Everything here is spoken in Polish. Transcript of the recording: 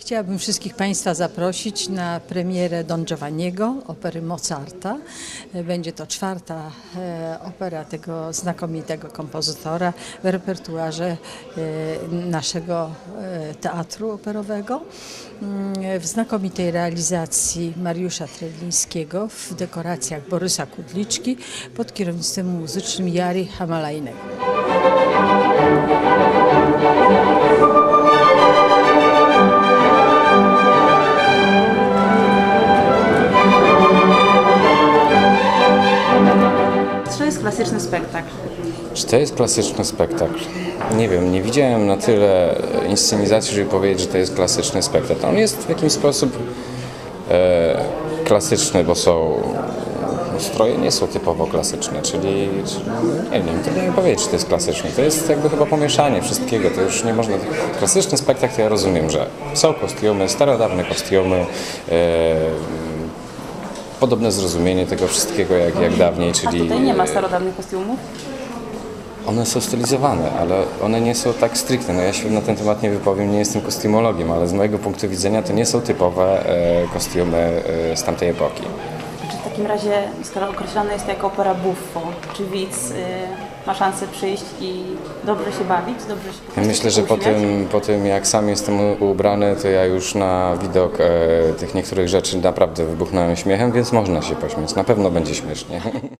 Chciałabym wszystkich Państwa zaprosić na premierę Don Giovanniego, opery Mozarta. Będzie to czwarta e, opera tego znakomitego kompozytora w repertuarze e, naszego e, teatru operowego. Mm, W znakomitej realizacji Mariusza Trelińskiego w dekoracjach Borysa Kudliczki pod kierownictwem muzycznym Jari Hamalajnego. Jest klasyczny spektakl? Czy to jest klasyczny spektakl? Nie wiem, nie widziałem na tyle inscenizacji, żeby powiedzieć, że to jest klasyczny spektakl. On jest w jakiś sposób e, klasyczny, bo są stroje nie są typowo klasyczne, czyli, nie wiem, trudno mi powiedzieć, czy to jest klasyczne. To jest jakby chyba pomieszanie wszystkiego, to już nie można... Klasyczny spektakl ja rozumiem, że są kostiumy, starodawne kostiumy, e, podobne zrozumienie tego wszystkiego jak, jak dawniej, A czyli... tutaj nie ma starodawnych kostiumów? One są stylizowane, ale one nie są tak stricte. No ja się na ten temat nie wypowiem, nie jestem kostiumologiem, ale z mojego punktu widzenia to nie są typowe e, kostiumy e, z tamtej epoki. Czy w takim razie, skoro określane jest to jako opera buffo, czy widz y, ma szansę przyjść i dobrze się bawić, dobrze się po Ja prostu myślę, że po tym, po tym jak sam jestem ubrany, to ja już na widok e, tych niektórych rzeczy naprawdę wybuchnąłem śmiechem, więc można się pośmiać. Na pewno będzie śmiesznie.